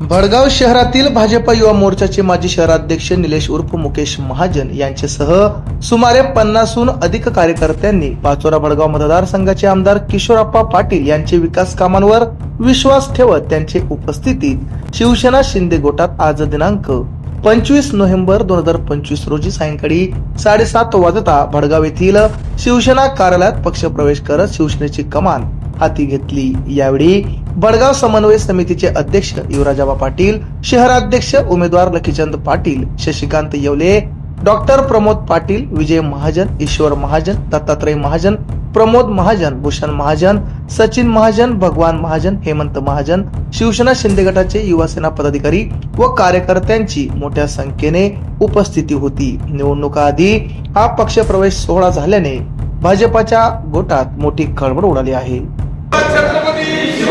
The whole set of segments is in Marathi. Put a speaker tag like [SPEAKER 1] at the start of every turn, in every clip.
[SPEAKER 1] भडगाव शहरातील भाजप युवा मोर्चाचे माजी शहराध्यक्ष निलेश उर्फ मुकेश महाजन यांच्यासह सुमारे पन्नासहून अधिक कार्यकर्त्यांनी पाचोरा भडगाव मतदारसंघाचे आमदार किशोरप्पा पाटील यांचे विकास कामांवर विश्वास ठेवत त्यांचे उपस्थितीत शिवसेना शिंदे गोटात आज दिनांक पंचवीस नोव्हेंबर दोन हजार पंचवीस रोजी सायंकाळी साडेसात वाजता भडगाव येथील शिवसेना कार्यालयात पक्षप्रवेश करत शिवसेनेची कमान हाती घेतली. यावेळी बडगाव समन्वय समितीचे अध्यक्ष युवराजाबा पाटील शहराध्यक्ष उमेदवार लखीचंद पाटील शशिकांत येवले डॉक्टर प्रमोद पाटील विजय महाजन ईश्वर महाजन दत्तात्रय महाजन प्रमोद महाजन भूषण महाजन सचिन महाजन भगवान महाजन हेमंत महाजन शिवसेना शिंदे गटाचे युवासेना पदाधिकारी व कार्यकर्त्यांची मोठ्या संख्येने उपस्थिती होती. निवडणुका आधी हा पक्षप्रवेश सोहळा झाल्याने भाजपाच्या गोटात मोठी खळबळ उडाली आहे.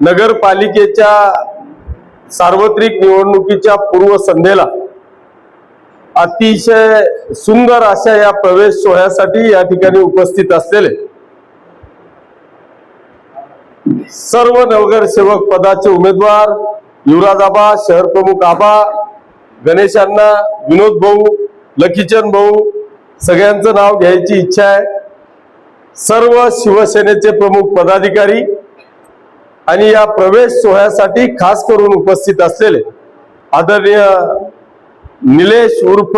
[SPEAKER 2] नगरपालिकेच्या सार्वत्रिक निवडणुकीच्या पूर्वसंध्येला अतिशय सुंदर अशा या प्रवेश सोहळ्यासाठी या ठिकाणी उपस्थित असलेले सर्व नगरसेवक पदाचे उमेदवार युवराज आबा शहर प्रमुख आबा गणेशांना विनोद भाऊ लकीचंद भाऊ सगळ्यांचं नाव घ्यायची इच्छा आहे. सर्व शिवसेनेचे प्रमुख पदाधिकारी आणि या प्रवेश सोहळ्यासाठी खास करून उपस्थित असलेले आदरणीय निलेश उर्फ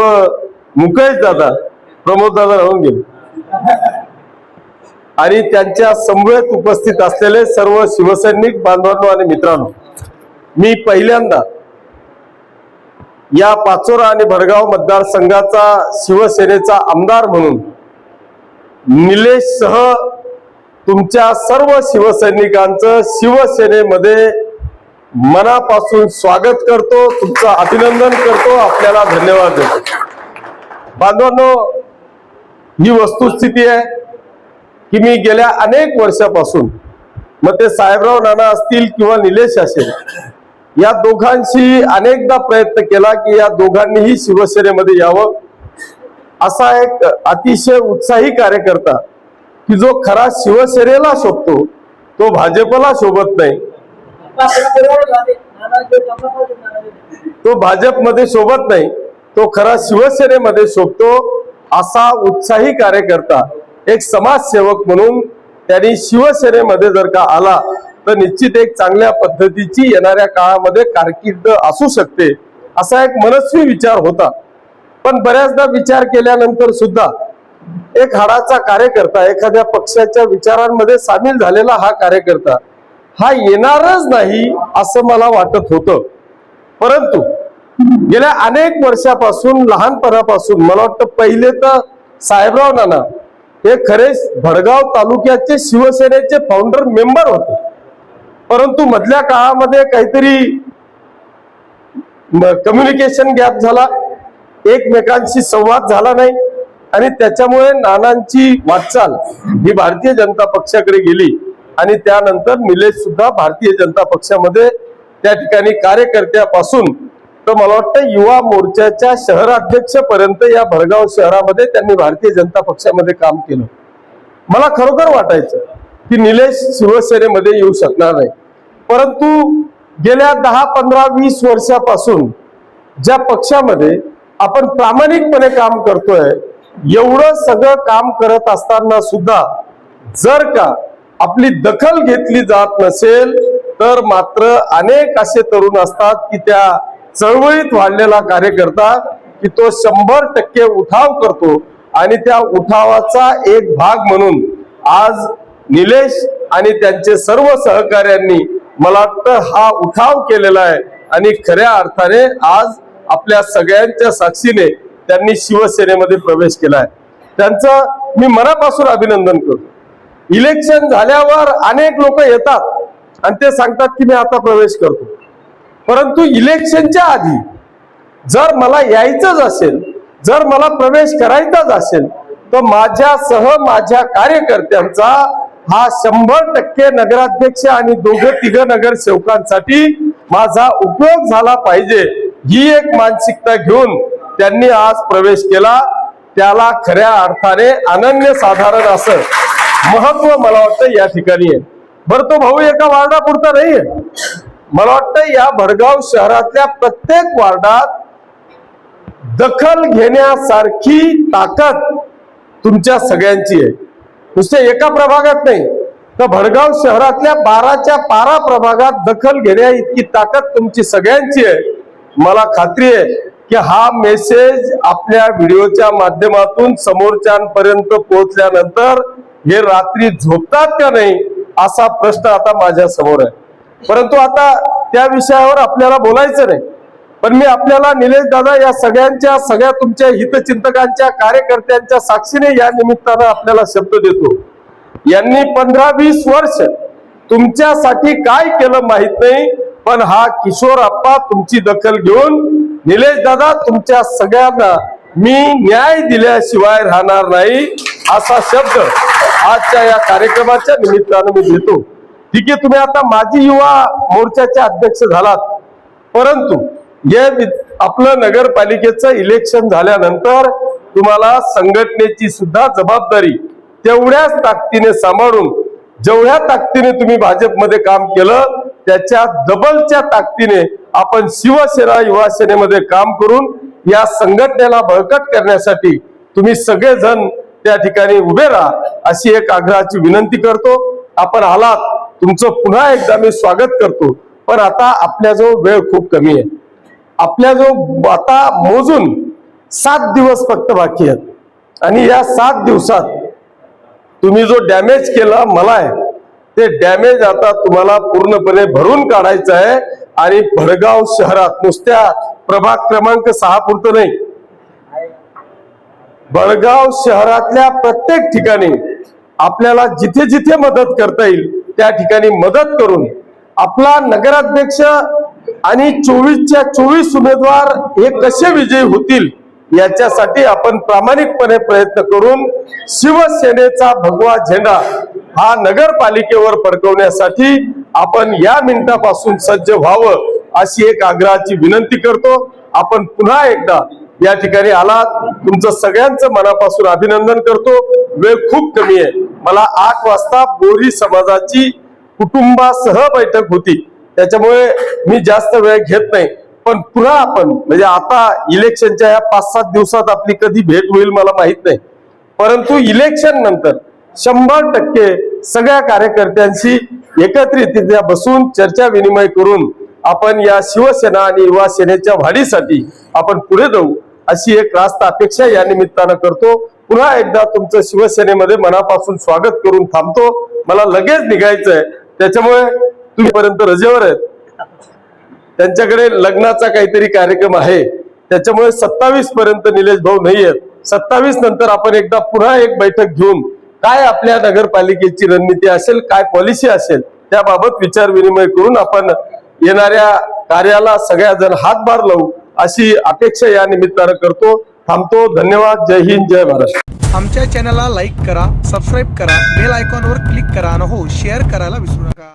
[SPEAKER 2] मुकेश दादा प्रमोद दादा राहून गेले. आणि त्यांच्या समवेत उपस्थित असलेले सर्व शिवसैनिक बांधवांनो आणि मित्रांनो मी पहिल्यांदा या पाचोरा आणि भडगाव मतदारसंघाचा शिवसेनेचा आमदार म्हणून निलेश सह तुमच्या सर्व शिवसैनिकांचं शिवसेनेमध्ये मनापासून स्वागत करतो तुमचं अभिनंदन करतो आपल्याला धन्यवाद देतो. बांधवांनो ही वस्तुस्थिती आहे की मी गेल्या अनेक वर्षापासून मग ते साहेबराव नाना असतील किंवा निलेश असेल या दोघांशी अनेकदा प्रयत्न केला की या दोघांनीही शिवसेनेमध्ये यावं. असा एक अतिशय उत्साही कार्यकर्ता की जो खरा शिवसेनेला शोभतो तो भाजपला शोभत नाही. तो भाजपमध्ये शोभत नाही तो खरा शिवसेनेमध्ये शोभतो असा उत्साही कार्यकर्ता एक समाजसेवक म्हणून त्यांनी शिवसेनेमध्ये जर का आला तर निश्चित एक चांगल्या पद्धतीची येणाऱ्या काळामध्ये कारकीर्द असू शकते असा एक मनस्वी विचार होता. पण बऱ्याचदा विचार केल्यानंतर सुद्धा एक हाडाचा कार्यकर्ता एखाद्या पक्षाच्या विचारांमध्ये सामील झालेला हा कार्यकर्ता हा येणारच नाही असं मला वाटत होतं. परंतु गेल्या अनेक वर्षापासून लहानपणापासून मला वाटतं पहिले तर साहेबराव नाना हे खरेच भडगाव तालुक्याचे शिवसेनेचे फाउंडर मेंबर होते. परंतु मधल्या काळामध्ये काहीतरी कम्युनिकेशन गॅप झाला एकमेकांशी संवाद झाला नाही. आणि त्याच्यामुळे नानांची वाटचाल ही भारतीय जनता पक्षाकडे गेली. आणि त्यानंतर निलेश सुद्धा भारतीय जनता पक्षामध्ये त्या ठिकाणी कार्यकर्त्यापासून तर मला वाटतं युवा मोर्चाच्या शहराध्यक्ष पर्यंत या भरगाव शहरामध्ये त्यांनी भारतीय जनता पक्षामध्ये काम केलं. मला खरोखर वाटायचं की निलेश शिवसेनेमध्ये येऊ शकणार नाही. परंतु गेल्या दहा पंधरा वीस वर्षापासून ज्या पक्षामध्ये आपण प्रामाणिकपणे काम करतोय एवढं सगळं काम करत असताना सुद्धा जर का आपली दखल घेतली जात नसेल तर मात्र अनेक असे तरुण असतात की त्या चळवळीत वाढलेला कार्यकर्ता की तो शंभर टक्के उठाव करतो आणि त्या उठावाचा एक भाग म्हणून आज निलेश आणि त्यांचे सर्व सहकार्यांनी मला वाटतं हा उठाव केलेला आहे. आणि खऱ्या अर्थाने आज आपल्या सगळ्यांच्या साक्षीने त्यांनी शिवसेनेमध्ये प्रवेश केलाय. त्यांचं मी मनापासून अभिनंदन करतो. इलेक्शन झाल्यावर अनेक लोक येतात आणि ते सांगतात की मी आता प्रवेश करतो. परंतु इलेक्शनच्या आधी जर मला यायचंच असेल जर मला प्रवेश करायचाच असेल तर माझ्यासह माझ्या कार्यकर्त्यांचा हा शंभर टक्के नगराध्यक्ष आणि दोघं तिघ नगरसेवकांसाठी माझा उपयोग झाला पाहिजे ही एक मानसिकता घेऊन त्यांनी आज प्रवेश केला. त्याला खऱ्या अर्थाने अनन्य साधारण असं महत्त्व मला वाटतं या ठिकाणी आहे. बरं तो भाऊ एका वार्डापुरता नाहीये मला वाटतं या भडगाव शहरातल्या प्रत्येक वार्डात दखल घेण्यासारखी ताकद तुमच्या सगळ्यांची आहे. नुसत्या एका प्रभागात नाही तर भडगाव शहरातल्या बाराच्या बारा प्रभागात दखल घेण्या इतकी ताकद तुमची सगळ्यांची आहे. मला खात्री आहे की हा मेसेज आपल्या व्हिडिओच्या माध्यमातून समोरच्यांपर्यंत पोहोचल्यानंतर हे रात्री झोपतात का नाही असा प्रश्न आता माझ्यासमोर आहे. परंतु आता त्या विषयावर आपल्याला बोलायचं नाही. पण मी आपल्याला निलेश दादा या सगळ्यांच्या सगळ्या तुमच्या हितचिंतकांच्या कार्यकर्त्यांच्या साक्षीने या निमित्तानं आपल्याला शब्द देतो. यांनी पंधरा वीस वर्ष तुमच्यासाठी काय केलं माहीत नाही पण हा किशोर आप्पा तुमची दखल घेऊन निलेश दादा तुमच्या सगळ्यांना मी न्याय दिल्याशिवाय राहणार नाही असा शब्द आजच्या या कार्यक्रमाच्या निमित्तानं मी देतो. ठीक आहे तुम्ही आता माजी युवा मोर्चाचे अध्यक्ष झालात. परंतु हे आपलं नगरपालिकेचं इलेक्शन झाल्यानंतर तुम्हाला संघटनेची सुद्धा जबाबदारी तेवढ्याच ताकदीने सांभाळून जेवढ्या ताकदीने तुम्ही भाजपमध्ये काम केलं त्याच्या डबलच्या ताकदीने आपण शिवसेना युवासेनेमध्ये काम करून या संघटनेला बळकट करण्यासाठी तुम्ही सगळेजण त्या ठिकाणी उभे राहा अशी एक आग्रहाची विनंती करतो. आपण आलात तुमचं पुन्हा एकदा मी स्वागत करतो. पण आता आपल्याजवळ वेळ खूप कमी आहे. आपल्याजवळ आता मोजून सात दिवस फक्त बाकी आहेत. आणि या सात दिवसात तुम्ही जो डॅमेज केला मला आहे ते डॅमेज आता तुम्हाला पूर्णपणे भरून काढायचं आहे. आणि भडगाव शहरात नुसत्या प्रभाग क्रमांक सहा पुरतं नाही. बळगाव शहरातल्या प्रत्येक ठिकाणी आपल्याला जिथे जिथे मदत करता येईल त्या ठिकाणी मदत करून आपला नगराध्यक्ष आणि चोवीसच्या चोवीस उमेदवार हे कसे विजयी होतील याच्यासाठी आपण प्रामाणिकपणे प्रयत्न करून शिवसेनेचा भगवा झेंडा हा नगरपालिकेवर फडकवण्यासाठी आपण या मिनिटापासून सज्ज व्हावं अशी एक आग्रहाची विनंती करतो. आपण पुन्हा एकदा या ठिकाणी आलात. तुमचं सगळ्यांचं मनापासून अभिनंदन करतो. वेळ खूप कमी आहे. मला आठ वाजता बोरी समाजाची कुटुंबासह बैठक होती. त्याच्यामुळे मी जास्त वेळ घेत नाही. पण पुन्हा आपण म्हणजे आता इलेक्शनच्या या पाच सात दिवसात आपली कधी भेट होईल मला माहीत नाही. परंतु इलेक्शन नंतर शंभर टक्के सगळ्या कार्यकर्त्यांशी एकत्रितरित्या बसून चर्चा विनिमय करून आपण या शिवसेना आणि युवा सेनेच्या वाढीसाठी आपण पुढे जाऊ अशी एक रास्त अपेक्षा या निमित्तानं करतो. पुन्हा एकदा तुमचं शिवसेनेमध्ये मनापासून स्वागत करून थांबतो. मला लगेच निघायचंय. त्याच्यामुळे तुम्ही पर्यंत रजेवर आहेत. त्यांच्याकडे लग्नाचा काहीतरी कार्यक्रम आहे. त्याच्यामुळे सत्तावीस पर्यंत निलेश भाऊ नाही आहेत सत्तावीस नंतर आपण एकदा पुन्हा एक बैठक घेऊन काय आपल्या नगरपालिकेची रणनीती असेल काय पॉलिसी असेल त्याबाबत विचार विनिमय करून आपण येणाऱ्या कार्याला सगळ्याजण हातभार लावू अशी अपेक्षा या निमित्तानं करतो. थांबतो. धन्यवाद. जय हिंद. जय महाराष्ट्र.
[SPEAKER 1] आमच्या चॅनलला लाईक करा सबस्क्राईब करा बेल आयकॉनवर क्लिक करा आणि हो शेअर करायला विसरू नका.